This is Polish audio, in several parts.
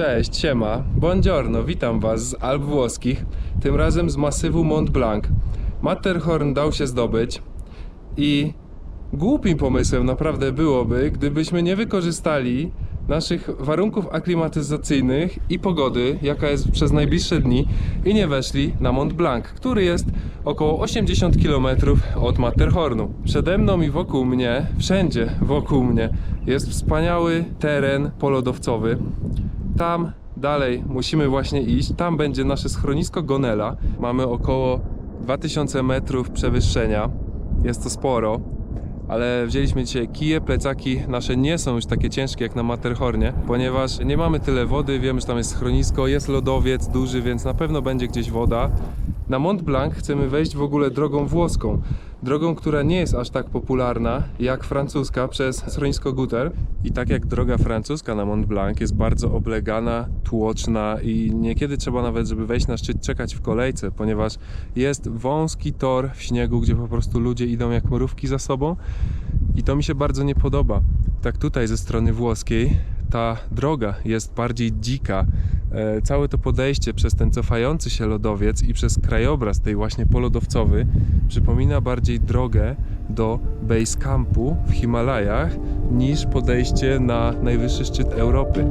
Cześć, siema, buongiorno, witam was z Alp Włoskich, tym razem z masywu Mont Blanc. Matterhorn dał się zdobyć i głupim pomysłem naprawdę byłoby, gdybyśmy nie wykorzystali naszych warunków aklimatyzacyjnych i pogody, jaka jest przez najbliższe dni i nie weszli na Mont Blanc, który jest około 80 km od Matterhornu. Przede mną i wokół mnie, wszędzie wokół mnie jest wspaniały teren polodowcowy. Tam dalej musimy właśnie iść. Tam będzie nasze schronisko Gonela. Mamy około 2000 metrów przewyższenia. Jest to sporo, ale wzięliśmy dzisiaj kije, plecaki. Nasze nie są już takie ciężkie jak na Matterhornie, ponieważ nie mamy tyle wody. Wiemy, że tam jest schronisko, jest lodowiec duży, więc na pewno będzie gdzieś woda. Na Mont Blanc chcemy wejść w ogóle drogą włoską. Drogą, która nie jest aż tak popularna jak francuska przez schronisko Guter. I tak jak droga francuska na Mont Blanc jest bardzo oblegana, tłoczna i niekiedy trzeba nawet, żeby wejść na szczyt, czekać w kolejce, ponieważ jest wąski tor w śniegu, gdzie po prostu ludzie idą jak mrówki za sobą. I to mi się bardzo nie podoba. Tak tutaj ze strony włoskiej ta droga jest bardziej dzika. E, Całe to podejście przez ten cofający się lodowiec i przez krajobraz tej właśnie polodowcowy przypomina bardziej drogę do base campu w Himalajach niż podejście na najwyższy szczyt Europy.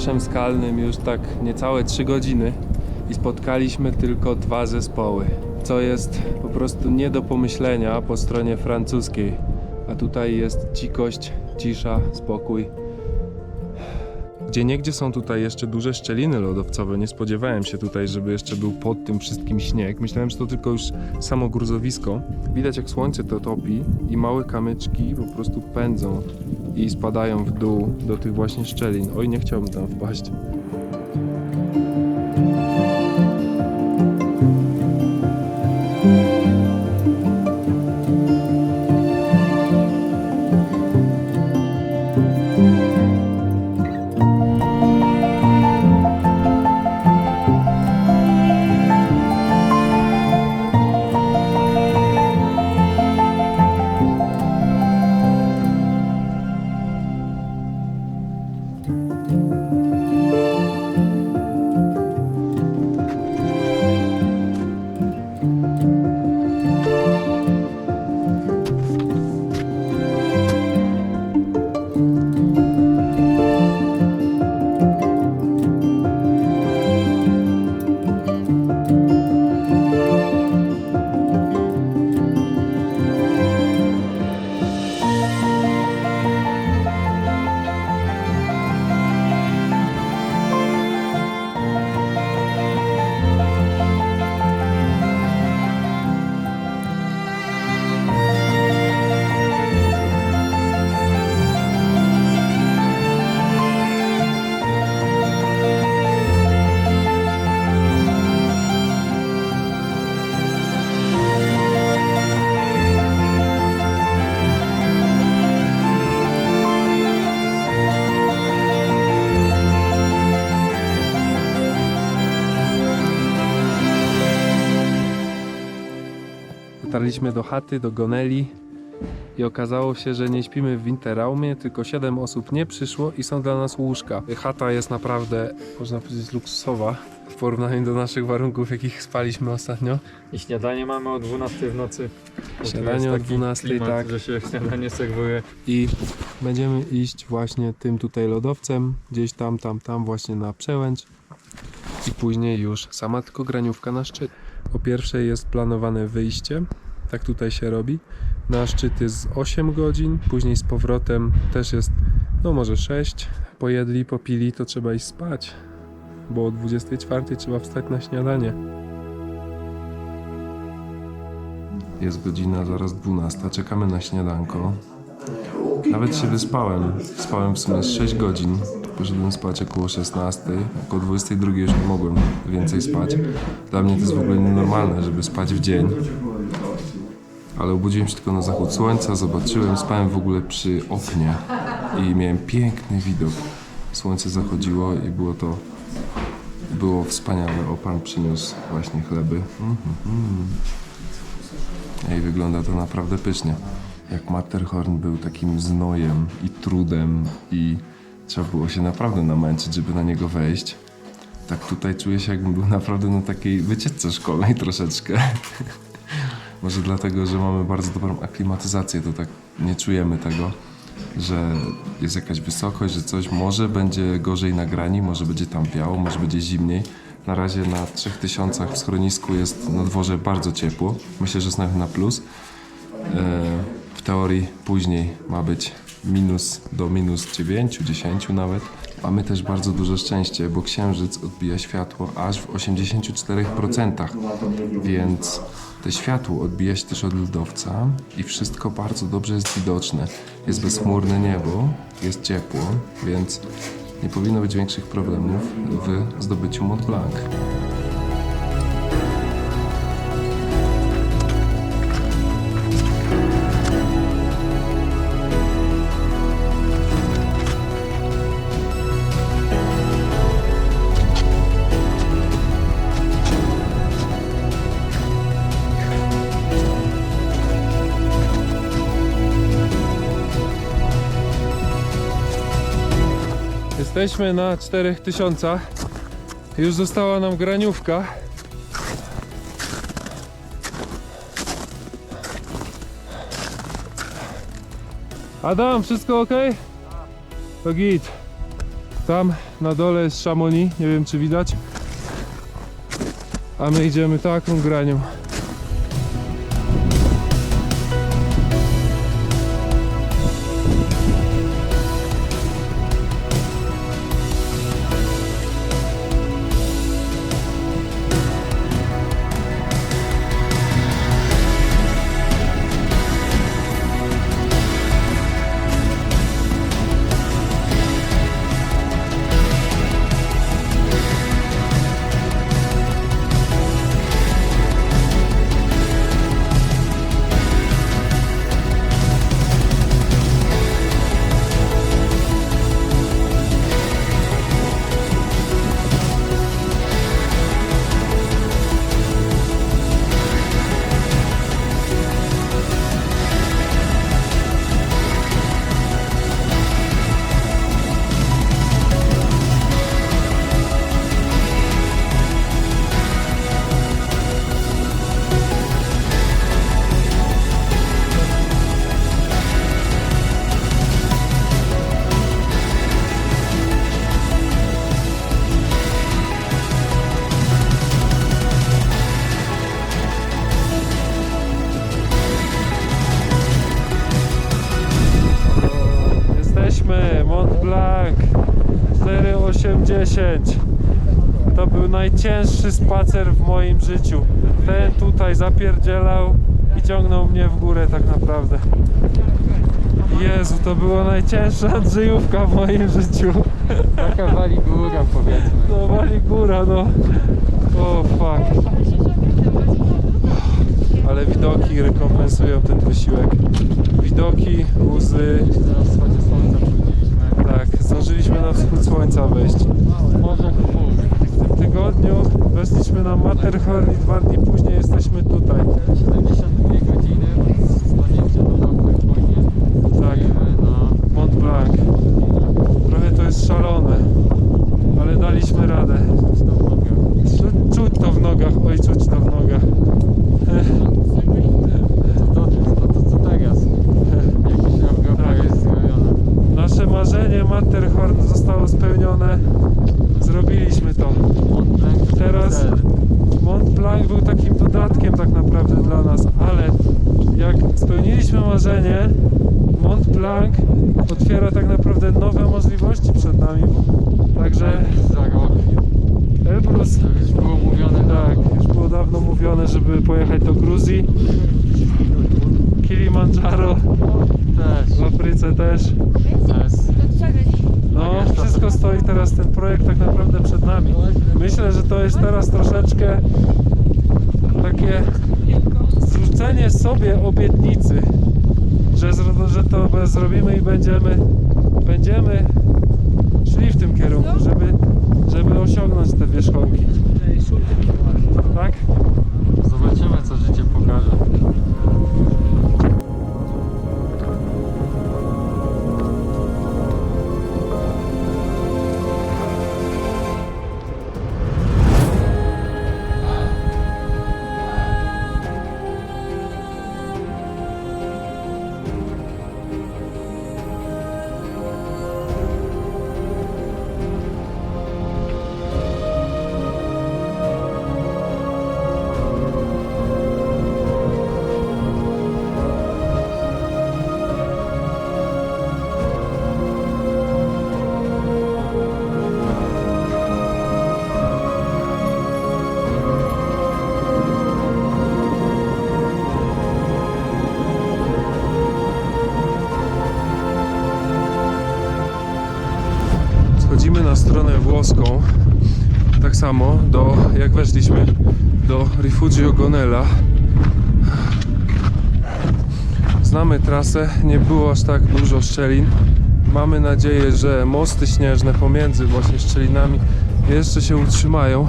Rumoszem skalnym już tak niecałe 3 godziny i spotkaliśmy tylko dwa zespoły, co jest po prostu nie do pomyślenia po stronie francuskiej. A tutaj jest dzikość, cisza, spokój. Gdzie niegdzie są tutaj jeszcze duże szczeliny lodowcowe. Nie spodziewałem się tutaj, żeby jeszcze był pod tym wszystkim śnieg. Myślałem, że to tylko już samo gruzowisko. Widać jak słońce to topi i małe kamyczki po prostu pędzą i spadają w dół do tych właśnie szczelin. Oj, nie chciałbym tam wpaść. Dotarliśmy do chaty, do Goneli i okazało się, że nie śpimy w Winterraumie, tylko 7 osób nie przyszło i są dla nas łóżka. Chata jest naprawdę, można powiedzieć, luksusowa w porównaniu do naszych warunków, w jakich spaliśmy ostatnio. I śniadanie mamy o 12 w nocy. Śniadanie o taki 12, klimat, tak. że się śniadanie serwuje. I będziemy iść właśnie tym tutaj lodowcem, gdzieś tam, tam, tam właśnie na przełęcz i później już sama tylko graniówka na szczyt. Po pierwsze jest planowane wyjście, tak tutaj się robi. Na szczyt jest 8 godzin, później z powrotem też jest no może 6. Pojedli, popili, to trzeba iść spać, bo o 24 trzeba wstać na śniadanie. Jest godzina zaraz 12, czekamy na śniadanko. Nawet się wyspałem. Spałem w sumie z 6 godzin. Poszedłem spać około 16. Około 22 już nie mogłem więcej spać. Dla mnie to jest w ogóle nienormalne, żeby spać w dzień. Ale obudziłem się tylko na zachód słońca, zobaczyłem, spałem w ogóle przy oknie. i miałem piękny widok. Słońce zachodziło i było to było wspaniałe. O, pan przyniósł właśnie chleby. Mm, mm. I wygląda to naprawdę pysznie. Jak Matterhorn był takim znojem i trudem i trzeba było się naprawdę namęczyć, żeby na niego wejść. Tak tutaj czuję się jakbym był naprawdę na takiej wycieczce szkolnej troszeczkę. Może dlatego, że mamy bardzo dobrą aklimatyzację, to tak nie czujemy tego, że jest jakaś wysokość, że coś może będzie gorzej na grani, może będzie tam wiało, może będzie zimniej. Na razie na 3000 w schronisku jest na dworze bardzo ciepło. Myślę, że nawet na plus. E, W teorii później ma być minus do minus 9, 10 nawet. Mamy też bardzo duże szczęście, bo księżyc odbija światło aż w 84%, więc to światło odbija się też od lodowca i wszystko bardzo dobrze jest widoczne. Jest bezchmurne niebo, jest ciepło, więc nie powinno być większych problemów w zdobyciu Mont Blanc. Jesteśmy na 4000. Już została nam graniówka. Adam, wszystko ok? To git. Tam na dole jest Chamonix, nie wiem czy widać. A my idziemy taką granią. Najcięższy spacer w moim życiu. Ten tutaj zapierdzielał i ciągnął mnie w górę tak naprawdę. Jezu, to była najcięższa Andrzejówka w moim życiu. Taka wali góra powiedzmy. No wali góra, no. O fuck. Ale widoki rekompensują ten wysiłek. Widoki, łzy. Na wschodzie słońca przyjdzieliśmy. Tak, zdążyliśmy na wschód słońca wejść. Morze chmur. Tygodniu weszliśmy na Matterhorn i dwa dni później jesteśmy tutaj. 72 godziny od stanięcia do Nowym Wojnie. Tak, Stoimy na Mont Blanc. Trochę to jest szalone, ale daliśmy radę. na nogach. Czu- Czuć to w nogach, oj czuć to w nogach. To, to, to, to co teraz? Jakiś Europa Tak. jest zrobiona. Nasze marzenie Matterhorn zostało spełnione. Zrobiliśmy to. Mont Blanc Teraz- cel. Mont Blanc był takim dodatkiem tak naprawdę dla nas, ale jak spełniliśmy marzenie, Blanc otwiera tak naprawdę nowe możliwości przed nami. Także Za rok. Elbrus, To już było mówione tak, dawno. już było dawno mówione, żeby pojechać do Gruzji, Kilimandżaro, Też. w Afryce też. Też. No, wszystko stoi teraz ten projekt tak naprawdę przed nami. Myślę, że to jest teraz troszeczkę takie zrzucenie sobie obietnicy, że, że to zrobimy i będziemy będziemy szli w tym kierunku, żeby, żeby osiągnąć te wierzchołki. Tak? Zobaczymy co życie pokaże. Jak weszliśmy do Rifugio Gonella. Znamy trasę, nie było aż tak dużo szczelin. Mamy nadzieję, że mosty śnieżne pomiędzy właśnie szczelinami jeszcze się utrzymają,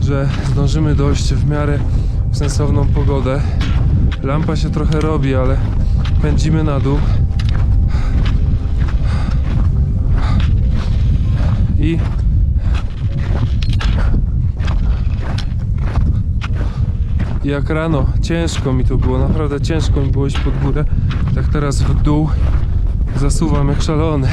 że zdążymy dojść w miarę w sensowną pogodę. Lampa się trochę robi, ale pędzimy na dół. I jak rano ciężko mi to było, naprawdę ciężko mi było iść pod górę. Tak teraz w dół zasuwam jak szalony.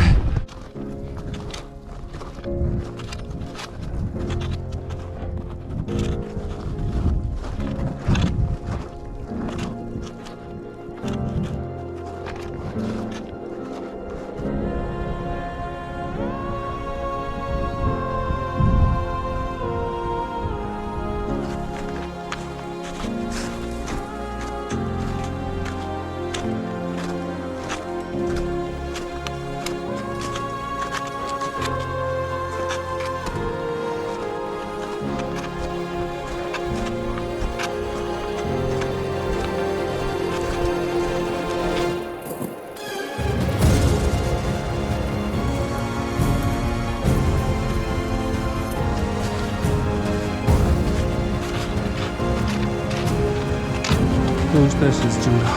Już też jest dziura.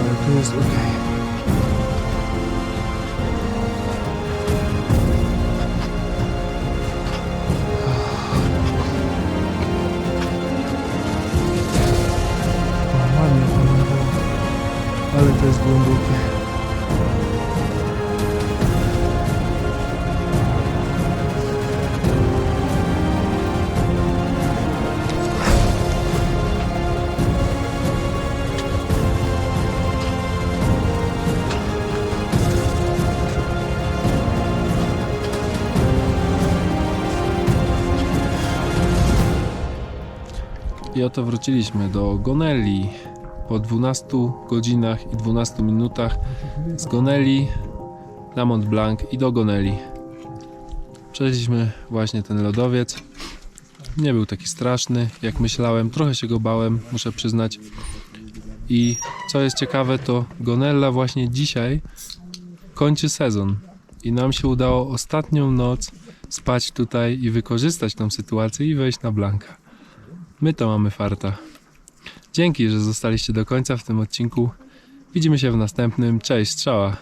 Ale tu jest ok. Ładnie to. Ale to jest głębokie. I oto wróciliśmy do Goneli po 12 godzinach i 12 minutach z Goneli na Mont Blanc i do Goneli. Przeszliśmy właśnie ten lodowiec. Nie był taki straszny, jak myślałem. Trochę się go bałem, muszę przyznać. I co jest ciekawe, to Gonella właśnie dzisiaj kończy sezon. I nam się udało ostatnią noc spać tutaj i wykorzystać tą sytuację i wejść na Blanka. My to mamy farta. Dzięki, że zostaliście do końca w tym odcinku. Widzimy się w następnym. Cześć, strzała.